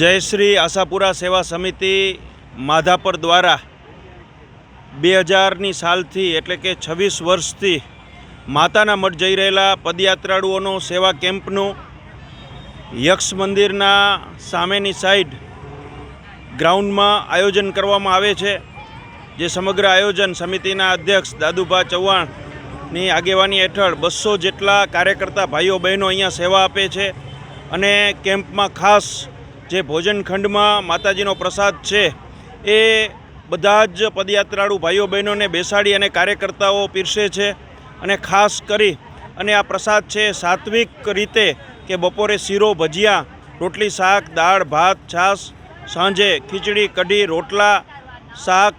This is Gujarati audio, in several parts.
જયશ્રી આશાપુરા સેવા સમિતિ માધાપર દ્વારા બે હજારની સાલથી એટલે કે છવ્વીસ વર્ષથી માતાના મઠ જઈ રહેલા પદયાત્રાળુઓનો સેવા કેમ્પનું યક્ષ મંદિરના સામેની સાઈડ ગ્રાઉન્ડમાં આયોજન કરવામાં આવે છે, જે સમગ્ર આયોજન સમિતિના અધ્યક્ષ દાદુભા ચૌહાણની આગેવાની હેઠળ બસો જેટલા કાર્યકર્તા ભાઈઓ બહેનો અહીંયા સેવા આપે છે અને કેમ્પમાં ખાસ જે ભોજન ખંડમાં માતાજીનો પ્રસાદ છે, એ બધા જ પદયાત્રાળુ ભાઈઓ બહેનોને બેસાડી અને કાર્યકર્તાઓ પીરસે છે અને ખાસ કરી અને આ પ્રસાદ છે સાત્વિક રીતે કે બપોરે શીરો ભજીયા, રોટલી શાક, દાળ, ભાત, છાશ, સાંજે ખીચડી, કઢી, રોટલા, શાક,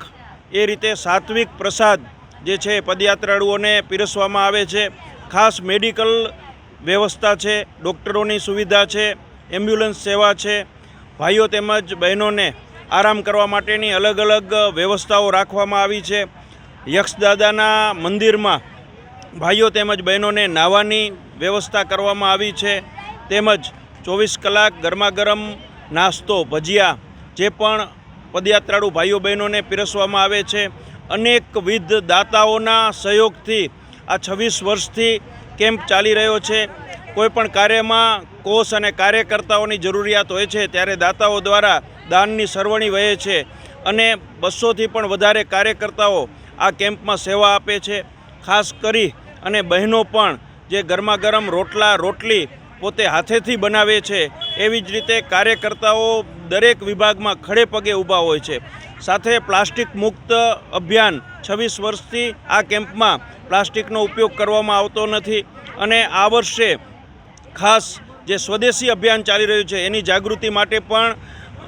એ રીતે સાત્વિક પ્રસાદ જે છે પદયાત્રાળુઓને પીરસવામાં આવે છે. ખાસ મેડિકલ વ્યવસ્થા છે, ડૉક્ટરોની સુવિધા છે, એમ્બ્યુલન્સ સેવા છે ભાઈઓ તેમજ બહેનોને આરામ કરવા માટેની અલગ અલગ વ્યવસ્થાઓ રાખવામાં આવી છે. યક્ષદાદાના મંદિરમાં ભાઈઓ તેમજ બહેનોને નાહવાની વ્યવસ્થા કરવામાં આવી છે. તેમજ ચોવીસ કલાક ગરમાગરમ નાસ્તો, ભજીયા જે પણ પદયાત્રાળુ ભાઈઓ બહેનોને પીરસવામાં આવે છે. અનેકવિધ દાતાઓના સહયોગથી આ છવ્વીસ વર્ષથી કેમ્પ ચાલી રહ્યો છે. કોઈપણ કાર્યમાં કોષ અને કાર્યકર્તાઓની જરૂરિયાત હોય છે, ત્યારે દાતાઓ દ્વારા દાનની સરવણી વહે છે અને બસોથી પણ વધારે કાર્યકર્તાઓ આ કેમ્પમાં સેવા આપે છે. ખાસ કરી અને બહેનો પણ જે ગરમા ગરમ રોટલા રોટલી પોતે હાથેથી બનાવે છે, એવી જ રીતે કાર્યકર્તાઓ દરેક વિભાગમાં ખડે પગે ઊભા હોય છે. સાથે પ્લાસ્ટિક મુક્ત અભિયાન છવ્વીસ વર્ષથી આ કેમ્પમાં પ્લાસ્ટિકનો ઉપયોગ કરવામાં આવતો નથી અને આ વર્ષે ખાસ જે સ્વદેશી અભિયાન ચાલી રહ્યું છે, એની જાગૃતિ માટે પણ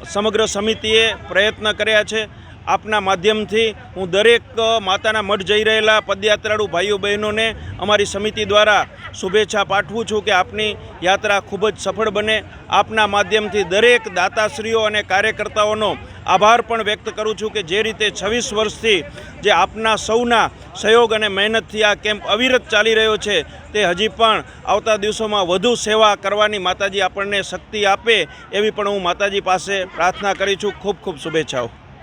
સમગ્ર સમિતિએ પ્રયત્ન કર્યા છે. આપના માધ્યમથી હું દરેક માતાના મઠ જઈ રહેલા પદયાત્રાળુ ભાઈઓ બહેનોને અમારી સમિતિ દ્વારા શુભેચ્છા પાઠવું છું કે આપની યાત્રા ખૂબ જ સફળ બને. આપના માધ્યમથી દરેક દાતાશ્રીઓ અને કાર્યકર્તાઓનો આભાર પણ વ્યક્ત કરું છું કે જે રીતે છવ્વીસ વર્ષથી જે આપના સૌના સહયોગ અને મહેનતથી આ કેમ્પ અવિરત ચાલી રહ્યો છે તે હજી પણ આવતા દિવસોમાં વધુ સેવા કરવાની માતાજી આપણને શક્તિ આપે એવી પણ હું માતાજી પાસે પ્રાર્થના કરી છું. ખૂબ ખૂબ શુભેચ્છાઓ.